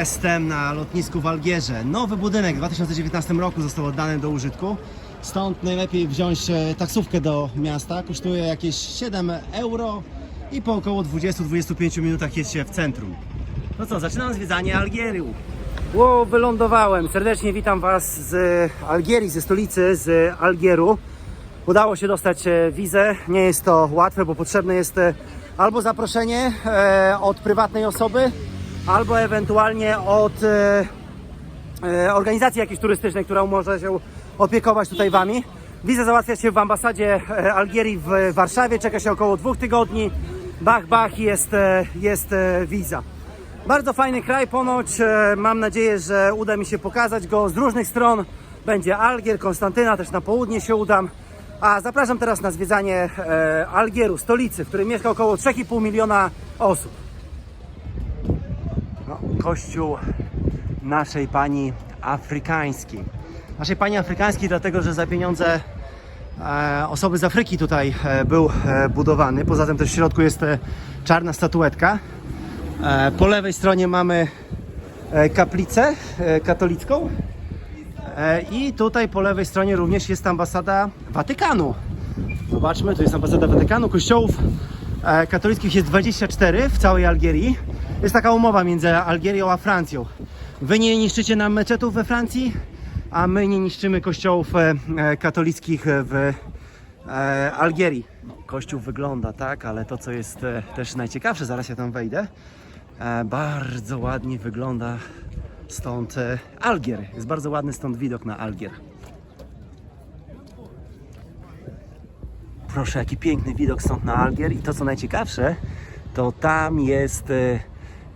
Jestem na lotnisku w Algierze. Nowy budynek w 2019 roku został oddany do użytku. Stąd najlepiej wziąć e, taksówkę do miasta. Kosztuje jakieś 7 euro i po około 20-25 minutach jest się w centrum. No co, zaczynam zwiedzanie Algierii. Wow, wylądowałem. Serdecznie witam Was z Algierii, ze stolicy, z Algieru. Udało się dostać e, wizę. Nie jest to łatwe, bo potrzebne jest e, albo zaproszenie od prywatnej osoby, albo ewentualnie od e, e, organizacji jakiejś turystycznej, która może się opiekować tutaj Wami. Wizę załatwia się w ambasadzie e, Algierii w Warszawie. Czeka się około dwóch tygodni. Bach, bach, jest, jest wiza. Bardzo fajny kraj, ponoć mam nadzieję, że uda mi się pokazać go z różnych stron. Będzie Algier, Konstantyna, też na południe się udam. A zapraszam teraz na zwiedzanie Algieru, stolicy, w której mieszka około 3,5 miliona osób. Kościół naszej pani afrykańskiej. Naszej pani afrykańskiej, dlatego że za pieniądze e, osoby z Afryki tutaj e, był e, budowany. Poza tym też w środku jest czarna statuetka. Po lewej stronie mamy kaplicę katolicką. I tutaj po lewej stronie również jest ambasada Watykanu. Zobaczmy, tu jest ambasada Watykanu. Kościołów katolickich jest 24 w całej Algierii. Jest taka umowa między Algierią a Francją. Wy nie niszczycie nam meczetów we Francji, a my nie niszczymy kościołów e, e, katolickich w e, Algierii. No, kościół wygląda tak, ale to co jest też najciekawsze, zaraz ja tam wejdę, bardzo ładnie wygląda stąd Algier. Jest bardzo ładny stąd widok na Algier. Proszę, jaki piękny widok stąd na Algier i to co najciekawsze, to tam jest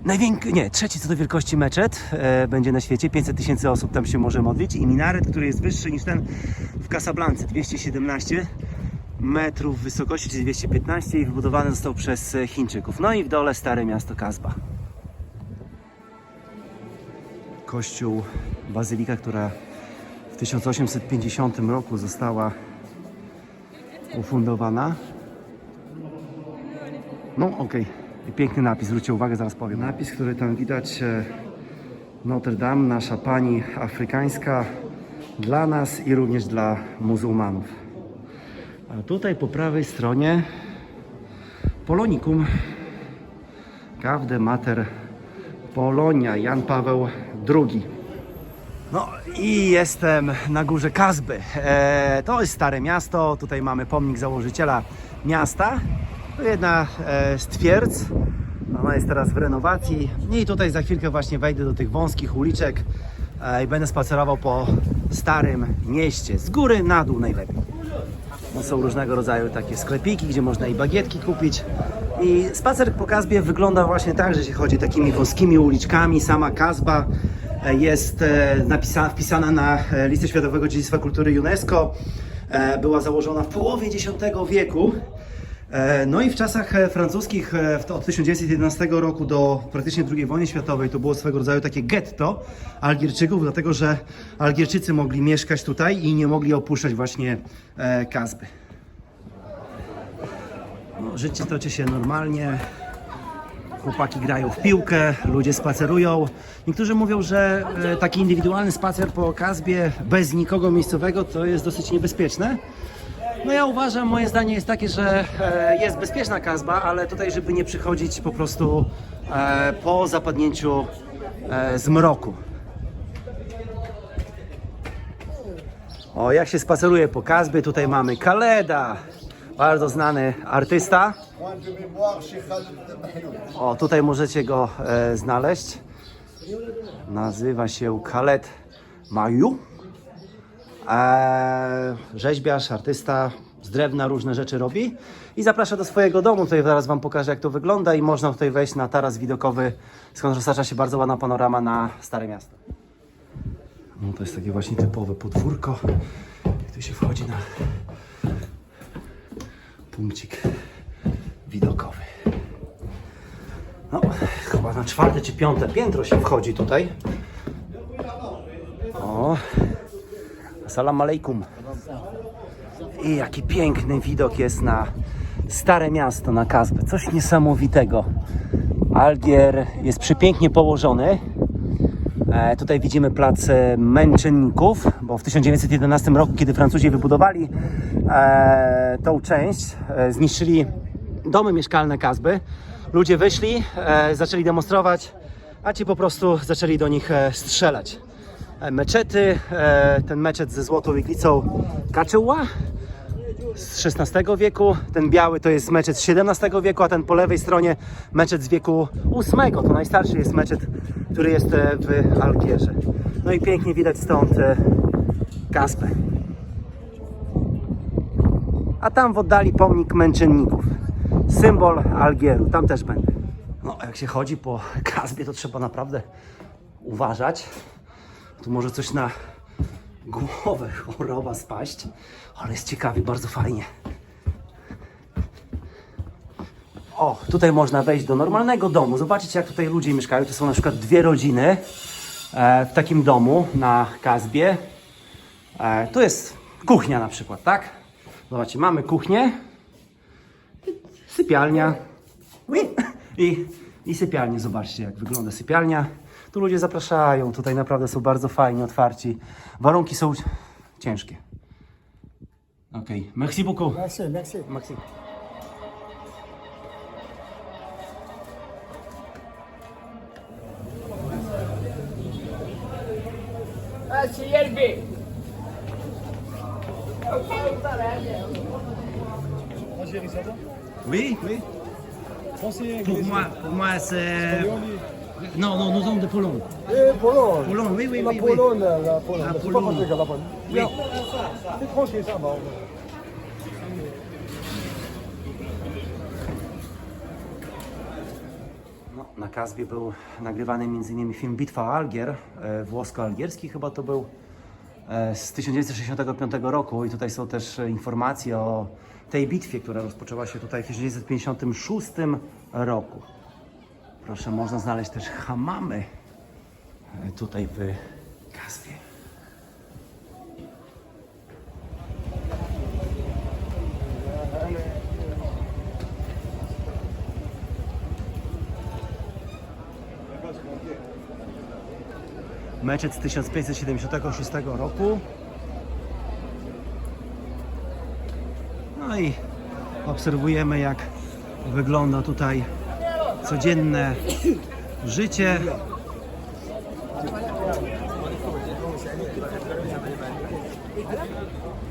największy, nie, trzeci co do wielkości meczet e, będzie na świecie, 500 tysięcy osób tam się może modlić i minaret, który jest wyższy niż ten w Casablance, 217 metrów wysokości, czyli 215 i wybudowany został przez Chińczyków. No i w dole stare miasto Kasba. Kościół, bazylika, która w 1850 roku została ufundowana. No okej, Piękny napis, zwróćcie uwagę, zaraz powiem. Napis, który tam widać, e, Notre Dame, nasza Pani Afrykańska, dla nas i również dla muzułmanów. A tutaj po prawej stronie Polonikum, Gawde Mater Polonia, Jan Paweł II. No i jestem na górze Kazby. E, to jest stare miasto. Tutaj mamy pomnik założyciela miasta. To jedna e, z twierdz. Ona jest teraz w renowacji. I tutaj za chwilkę właśnie wejdę do tych wąskich uliczek e, i będę spacerował po starym mieście. Z góry na dół najlepiej. No, są różnego rodzaju takie sklepiki, gdzie można i bagietki kupić. I spacer po Kazbie wygląda właśnie tak, że się chodzi takimi wąskimi uliczkami. Sama Kazba e, jest napisa- wpisana na listę Światowego Dziedzictwa Kultury UNESCO. Była założona w połowie X wieku. E, No i w czasach e, francuskich e, od 1911 roku do praktycznie II wojny światowej to było swego rodzaju takie getto Algierczyków, dlatego że Algierczycy mogli mieszkać tutaj i nie mogli opuszczać właśnie Kazby. No, życie toczy się normalnie. Chłopaki grają w piłkę, ludzie spacerują. Niektórzy mówią, że taki indywidualny spacer po Kazbie bez nikogo miejscowego to jest dosyć niebezpieczne. No ja uważam, moje zdanie jest takie, że e, jest bezpieczna Kazba, ale tutaj, żeby nie przychodzić po prostu e, po zapadnięciu e, zmroku. O, jak się spaceruje po Kazbie, tutaj mamy Kaleda, bardzo znany artysta. O, tutaj możecie go znaleźć. Nazywa się Khaled Mayu. Rzeźbiarz, artysta, z drewna różne rzeczy robi i zaprasza do swojego domu. Tutaj zaraz Wam pokażę, jak to wygląda i można tutaj wejść na taras widokowy, skąd roztacza się bardzo ładna panorama na Stare Miasto. No to jest takie właśnie typowe podwórko. Tu się wchodzi na punkcik widokowy. No, chyba na czwarte czy piąte piętro się wchodzi tutaj. O, salam alejkum. I jaki piękny widok jest na Stare Miasto, na Kazbę. Coś niesamowitego. Algier jest przepięknie położony. E, tutaj widzimy plac e, męczenników, bo w 1911 roku, kiedy Francuzi wybudowali e, tą część, e, zniszczyli domy mieszkalne Kazby. Ludzie wyszli, e, zaczęli demonstrować, a ci po prostu zaczęli do nich e, strzelać. E, meczety, e, ten meczet ze złotą iglicą Kaczyła z XVI wieku, ten biały to jest meczet z XVII wieku, a ten po lewej stronie meczet z wieku VIII. To najstarszy jest meczet, który jest e, w Algierze. No i pięknie widać stąd Kaspę. A tam w oddali pomnik męczenników. Symbol Algieru. Tam też będę. No, jak się chodzi po Kasbie, to trzeba naprawdę uważać. Tu może coś na głowę choroba spaść, ale jest ciekawie, bardzo fajnie. O, tutaj można wejść do normalnego domu. Zobaczycie, jak tutaj ludzie mieszkają. To są na przykład dwie rodziny e, w takim domu na Kazbie. E, tu jest kuchnia na przykład, tak? Zobaczcie, mamy kuchnię, sypialnia i, i sypialnię. Zobaczcie, jak wygląda sypialnia. Tu ludzie zapraszają, tutaj naprawdę są bardzo fajni, otwarci. Warunki są ciężkie. Okay. merci beaucoup. Merci, merci. Merci. Oui, oui. Français, Pour moi, pour moi c'est... Non, non, nous sommes de Pologne. Eh, Pologne. Pologne, oui, oui, La oui, oui. Pologne, la Pologne. La C'est pas Pologne. compliqué, la Pologne. Bien. C'est ça. No, na Kazbie był nagrywany m.in. film Bitwa Algier, e, włosko-algierski chyba to był e, z 1965 roku i tutaj są też informacje o tej bitwie, która rozpoczęła się tutaj w 1956 roku. Proszę, można znaleźć też hamamy e, tutaj w Kazbie. Meczet z 1576 roku. No i obserwujemy jak wygląda tutaj codzienne życie.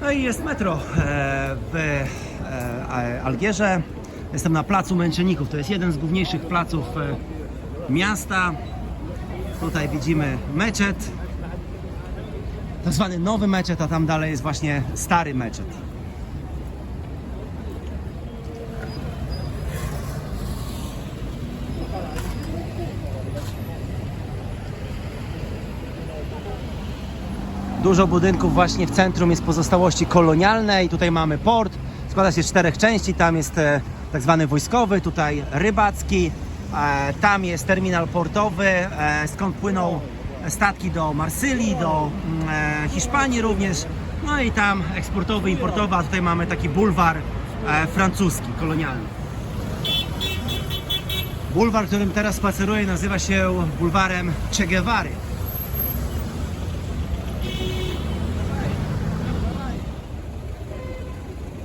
No i jest metro e, w e, Algierze. Jestem na placu Męczenników. To jest jeden z główniejszych placów e, miasta. Tutaj widzimy meczet. Tak zwany nowy meczet, a tam dalej jest właśnie stary meczet. Dużo budynków właśnie w centrum jest pozostałości kolonialnej. Tutaj mamy port, składa się z czterech części. Tam jest e, tak zwany wojskowy, tutaj rybacki. E, tam jest terminal portowy, e, skąd płyną statki do Marsylii, do mm, Hiszpanii również. No i tam eksportowy, importowy, a tutaj mamy taki bulwar francuski, kolonialny. Bulwar, którym teraz spaceruję, nazywa się bulwarem Che Guevary.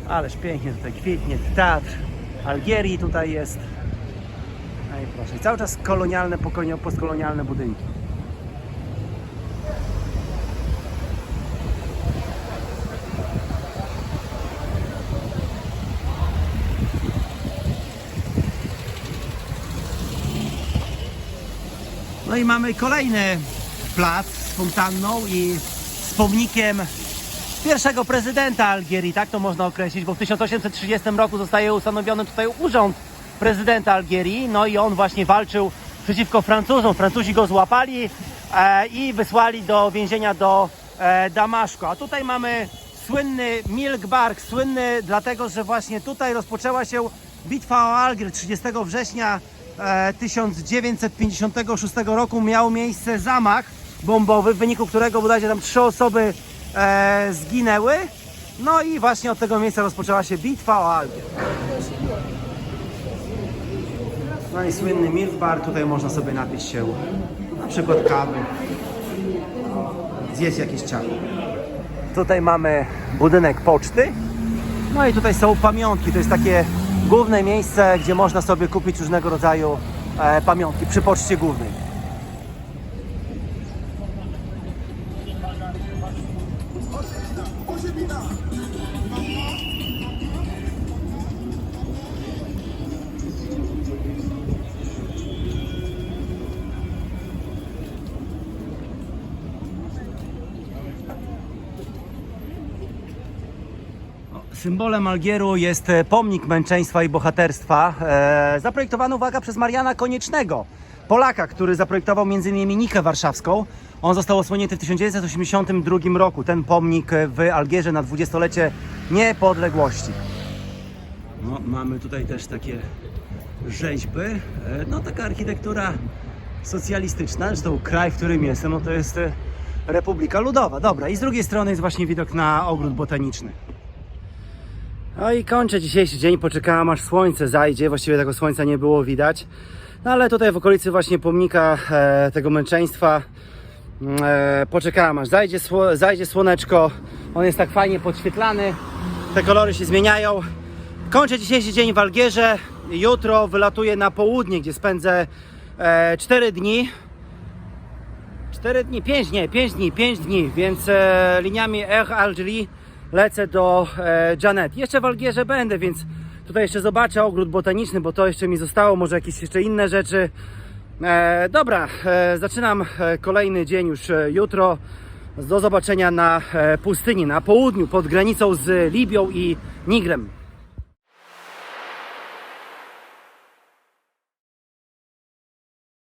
Ależ pięknie tutaj kwitnie teatr Algierii tutaj jest. No proszę, cały czas kolonialne, postkolonialne budynki. No i mamy kolejny plac z fontanną i z pomnikiem pierwszego prezydenta Algierii, tak to można określić, bo w 1830 roku zostaje ustanowiony tutaj urząd prezydenta Algierii, no i on właśnie walczył przeciwko Francuzom. Francuzi go złapali e, i wysłali do więzienia do e, Damaszku. A tutaj mamy słynny Milk Bark, słynny dlatego, że właśnie tutaj rozpoczęła się bitwa o Algier 30 września e, 1956 roku miał miejsce zamach bombowy, w wyniku którego bodajże tam trzy osoby e, zginęły. No i właśnie od tego miejsca rozpoczęła się bitwa o Algier. No i słynny milk bar, tutaj można sobie napić się na przykład kawy, zjeść jakieś ciało. Tutaj mamy budynek poczty, no i tutaj są pamiątki, to jest takie główne miejsce, gdzie można sobie kupić różnego rodzaju e, pamiątki przy poczcie głównej. Symbolem Algieru jest e, pomnik męczeństwa i bohaterstwa, e, zaprojektowany, uwaga, przez Mariana Koniecznego, Polaka, który zaprojektował m.in. Nikę Warszawską. On został osłonięty w 1982 roku, ten pomnik e, w Algierze na dwudziestolecie niepodległości. No, mamy tutaj też takie rzeźby, no taka architektura socjalistyczna, zresztą kraj, w którym jestem, no to jest Republika Ludowa. Dobra, i z drugiej strony jest właśnie widok na ogród botaniczny. No i kończę dzisiejszy dzień, poczekałam aż słońce zajdzie, właściwie tego słońca nie było widać. No ale tutaj w okolicy właśnie pomnika e, tego męczeństwa mm, e, poczekałam aż zajdzie, sło, zajdzie słoneczko. On jest tak fajnie podświetlany, te kolory się zmieniają. Kończę dzisiejszy dzień w Algierze. Jutro wylatuję na południe, gdzie spędzę e, 4 dni. 4 dni, 5 nie, 5 dni, 5 dni, więc e, liniami Air Algérie lecę do e, Janet. Jeszcze w Algierze będę, więc tutaj jeszcze zobaczę ogród botaniczny, bo to jeszcze mi zostało, może jakieś jeszcze inne rzeczy. E, dobra, e, zaczynam e, kolejny dzień już e, jutro. Do zobaczenia na e, pustyni, na południu, pod granicą z Libią i Nigrem.